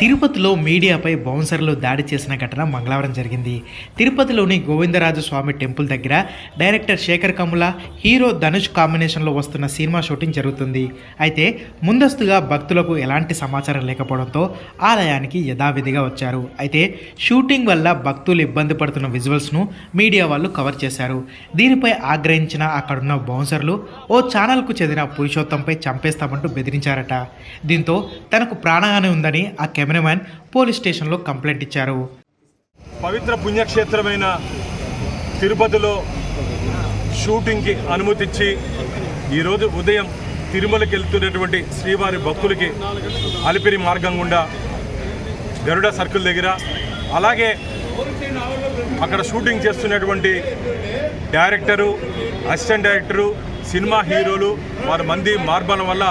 తిరుపతిలో మీడియాపై బౌన్సర్లు దాడి చేసిన ఘటన మంగళవారం జరిగింది. తిరుపతిలోని గోవిందరాజు స్వామి టెంపుల్ దగ్గర డైరెక్టర్ శేఖర్ కమ్ముల హీరో ధనుష్ కాంబినేషన్లో వస్తున్న సినిమా షూటింగ్ జరుగుతుంది. అయితే ముందస్తుగా భక్తులకు ఎలాంటి సమాచారం లేకపోవడంతో ఆలయానికి యథావిధిగా వచ్చారు. అయితే షూటింగ్ వల్ల భక్తులు ఇబ్బంది పడుతున్న విజువల్స్ను మీడియా వాళ్ళు కవర్ చేశారు. దీనిపై ఆగ్రహించిన అక్కడున్న బౌన్సర్లు ఓ ఛానల్కు చెందిన పురుషోత్తంపై చంపేస్తామంటూ బెదిరించారట. దీంతో తనకు ప్రాణహాని ఉందని ఆ కెమెరామ్యాన్ పోలీస్ స్టేషన్లో కంప్లైంట్ ఇచ్చారు. పవిత్ర పుణ్యక్షేత్రమైన తిరుపతిలో షూటింగ్కి అనుమతిచ్చి ఈరోజు ఉదయం తిరుమలకి వెళ్తున్నటువంటి శ్రీవారి భక్తులకి అలిపిరి మార్గం గుండా గరుడ సర్కిల్ దగ్గర అలాగే అక్కడ షూటింగ్ చేస్తున్నటువంటి డైరెక్టరు అసిస్టెంట్ డైరెక్టరు సినిమా హీరోలు వారి మంది మార్బలం వల్ల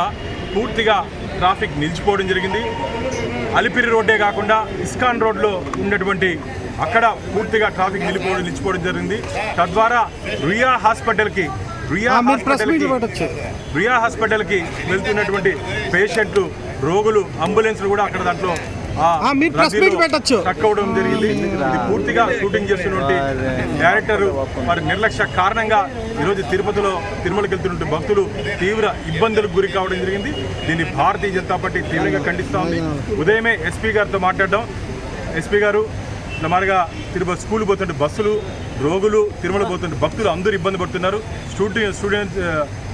పూర్తిగా ట్రాఫిక్ నిలిచిపోవడం జరిగింది. అలిపిరి రోడ్డే కాకుండా ఇస్కాన్ రోడ్లో ఉన్నటువంటి అక్కడ పూర్తిగా ట్రాఫిక్ నిలిపోవడం నిలిచిపోవడం జరిగింది. తద్వారా రియా హాస్పిటల్కి రియా హాస్పిటల్కి రియా హాస్పిటల్కి వెళ్తున్నటువంటి పేషెంట్లు రోగులు అంబులెన్స్లు కూడా అక్కడ దాంట్లో మీరు meet రద్దీలో పెట్టొచ్చు. అవ్వడం జరిగింది. ఇది పూర్తిగా షూటింగ్ చేస్తున్నటువంటి డైరెక్టర్ మరి నిర్లక్ష్య కారణంగా ఈరోజు తిరుపతిలో తిరుమలకి వెళ్తున్నటువంటి భక్తులు తీవ్ర ఇబ్బందులకు గురి కావడం జరిగింది. దీన్ని భారతీయ జనతా పార్టీ తీవ్రంగా ఖండిస్తూ ఉంది. ఉదయమే ఎస్పీ గారితో మాట్లాడడం. ఎస్పీ గారు సుమారుగా తిరుపతి స్కూల్ పోతుంటే బస్సులు రోగులు తిరుమల పోతుంటే భక్తులు అందరూ ఇబ్బంది పడుతున్నారు. షూటింగ్ స్టూడెంట్స్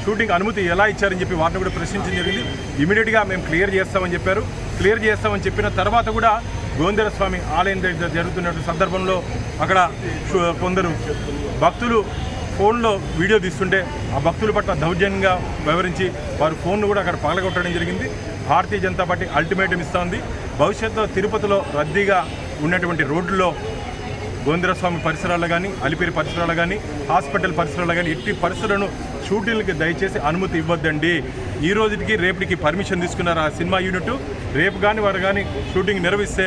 షూటింగ్ అనుమతి ఎలా ఇచ్చారని చెప్పి వారిని కూడా ప్రశ్నించడం జరిగింది. ఇమీడియట్గా మేము క్లియర్ చేస్తామని చెప్పారు. క్లియర్ చేస్తామని చెప్పిన తర్వాత కూడా గోవిందర స్వామి ఆలయం దగ్గర జరుగుతున్న సందర్భంలో అక్కడ కొందరు భక్తులు ఫోన్లో వీడియో తీస్తుంటే ఆ భక్తుల పట్ల దౌర్జన్యంగా వివరించి వారు ఫోన్ను కూడా అక్కడ పగలగొట్టడం జరిగింది. భారతీయ జనతా పార్టీ అల్టిమేటం ఇస్తోంది. భవిష్యత్తులో తిరుపతిలో రద్దీగా ఉన్నటువంటి రోడ్లలో గోవిందర స్వామి పరిసరాలు కానీ అలిపిరి పరిసరాలు కానీ హాస్పిటల్ పరిసరాలు కానీ ఎట్టి పరిసరాలను షూటింగ్కి దయచేసి అనుమతి ఇవ్వద్దండి. ఈ రోజుకి రేపటికి పర్మిషన్ తీసుకున్నారు ఆ సినిమా యూనిట్? రేపు కానీ వారు కానీ షూటింగ్ నిర్వహిస్తే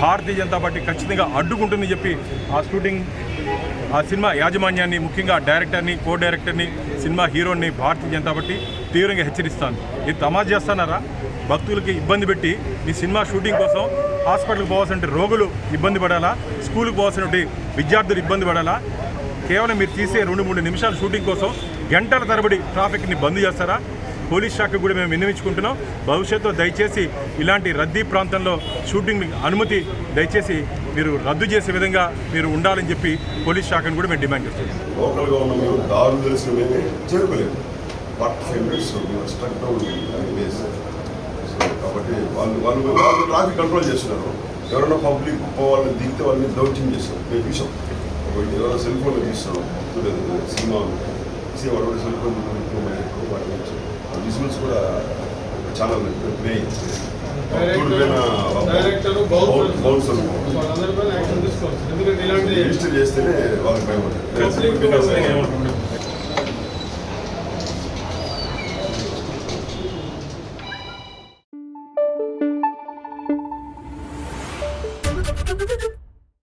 భారతీయ జనతా పార్టీ ఖచ్చితంగా అడ్డుకుంటుందని చెప్పి ఆ షూటింగ్ ఆ సినిమా యాజమాన్యాన్ని ముఖ్యంగా డైరెక్టర్ని కో డైరెక్టర్ని సినిమా హీరోని భారతీయ జనతా పార్టీ తీవ్రంగా హెచ్చరిస్తాను ఇది తమాజ్ చేస్తున్నారా? భక్తులకి ఇబ్బంది పెట్టి మీ సినిమా షూటింగ్ కోసం హాస్పిటల్కి పోవాల్సిన రోగులు ఇబ్బంది పడాలా? స్కూల్కి పోవాల్సినటువంటి విద్యార్థులు ఇబ్బంది పడాలా? కేవలం మీరు తీసే రెండు మూడు నిమిషాల షూటింగ్ కోసం గంటల తరబడి ట్రాఫిక్ని బంద్ చేస్తారా? పోలీస్ శాఖ కూడా మేము విన్నవించుకుంటున్నాం. భవిష్యత్తులో దయచేసి ఇలాంటి రద్దీ ప్రాంతంలో షూటింగ్ అనుమతి దయచేసి మీరు రద్దు చేసే విధంగా మీరు ఉండాలని చెప్పి పోలీస్ శాఖను కూడా మేము డిమాండ్ చేస్తున్నాం. సో కాబట్టి వాళ్ళు వాళ్ళు వాళ్ళు ట్రాఫిక్ కంట్రోల్ చేస్తున్నారు. ఎవరైనా పబ్లిక్ వాళ్ళని దిగితే వాళ్ళని దౌత్యం చేస్తాం మేము చూసాం. ఒకటి ఎవరైనా సెల్ ఫోన్లు తీస్తాం చూడలేదు. సినిమా సెల్ ఫోన్ వాటి రిజల్ట్స్ కూడా చాలా